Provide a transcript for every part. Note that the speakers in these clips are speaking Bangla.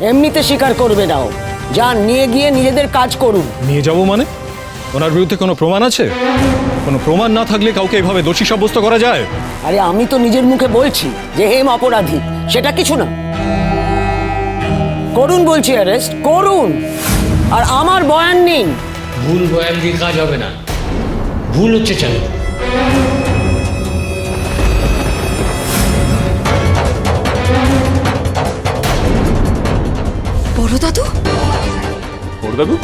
এমনিতে স্বীকার করবে নাও। যান নিয়ে গিয়ে নিজেদের কাজ করুন। নিয়ে যাব মানে? ওনার বিরুদ্ধে কোনো প্রমাণ আছে? কোনো প্রমাণ না থাকলে কাউকে এভাবে দোষী সাব্যস্ত করা যায়? আরে আমি তো নিজের মুখে বলছি যে হেম অপরাধী সেটা কিছু না। করুন বলছি অ্যারেস্ট করুন। আর আমার বয়ান নিন ভুল বয়ান দিয়ে কাজ হবে না। ভুল হচ্ছে চালু। দাদু। ওর দাদু?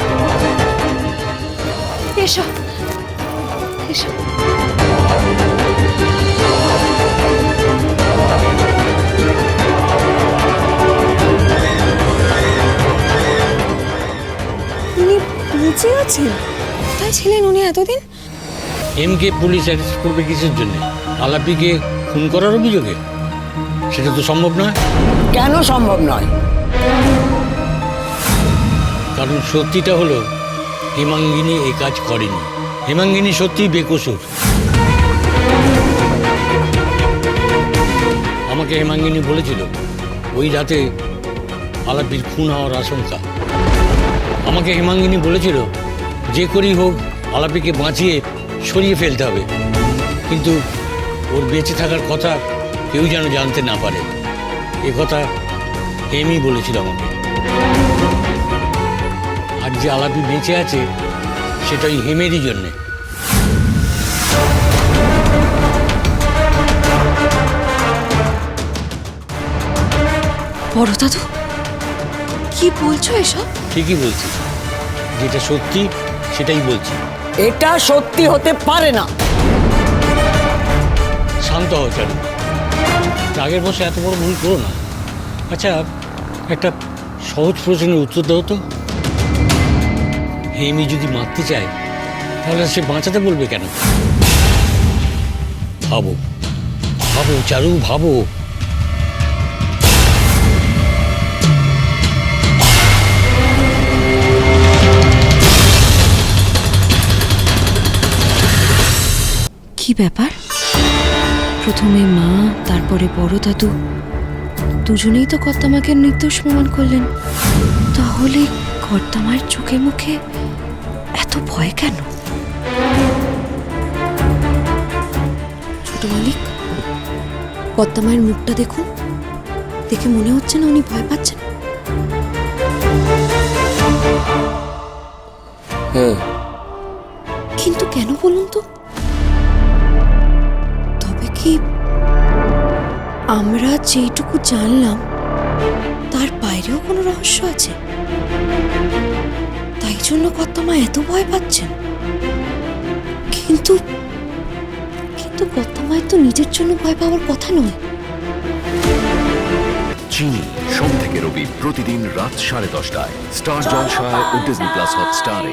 এসো। এসো। উনি বেঁচে আছেন? কোথায় ছিলেন উনি এতদিন? এমকে পুলিশ অ্যারেস্ট করবে কিসের জন্য? আলাপিকে খুন করার অভিযোগে? সেটা তো সম্ভব নয়। কেন সম্ভব নয়? কারণ সত্যিটা হলো, হেমাঙ্গিনী এই কাজ করেনি। হেমাঙ্গিনী সত্যিই বেকসুর। আমাকে হেমাঙ্গিনী বলেছিল, ওই রাতে আলাপির খুন হওয়ার আশঙ্কা। আমাকে হেমাঙ্গিনী বলেছিল, যে করেই হোক, আলাপিকে বাঁচিয়ে সরিয়ে ফেলতে হবে। কিন্তু ওর বেঁচে থাকার কথা কেউ যেন জানতে না পারে। এ কথা হেমই বলেছিল আমাকে। আর যে আলাপি বেঁচে আছে সেটা ওই হেমেরই জন্যে। বড় দাদু কি বলছো এসব? ঠিকই বলছি। যেটা সত্যি সেটাই বলছি। এটা সত্যি হতে পারে না। শান্ত হও চালু। রাগের বসে এত বড় ভুল করো না। আচ্ছা একটা সহজ প্রশ্নের উত্তর দাও তো। হেমি যদি মারতে চায়, তাহলে সে বাঁচাতে বলবে কেন? ভাবো। ভাবো, চারু, ভাবো। কি ব্যাপার? প্রথমে মা, তারপরে বড় দাদু। দুজনেই তো কর্তামাকে নির্দোষ প্রমাণ করলেন। তাহলে কর্তামার চোখে মুখে? এত ভয় কেন? ছোট মালিক কর্তামায়ের মুখটা দেখুন। দেখে মনে হচ্ছে না উনি ভয় পাচ্ছেন। কিন্তু কেন বলুন তো? তবে কি আমরা যেটুকু জানলাম তার বাইরেও কোনো রহস্য আছে? জন্য কর্তামা এত ভয় পাচ্ছেন? কিন্তু কিন্তু কর্তামায়ের তো নিজের জন্য ভয় পাওয়ার কথা নয়। চিনি, সোম থেকে রবি প্রতিদিন রাত সাড়ে দশটায়। স্টার জলসায় ও ডিজনি প্লাস হটস্টারে।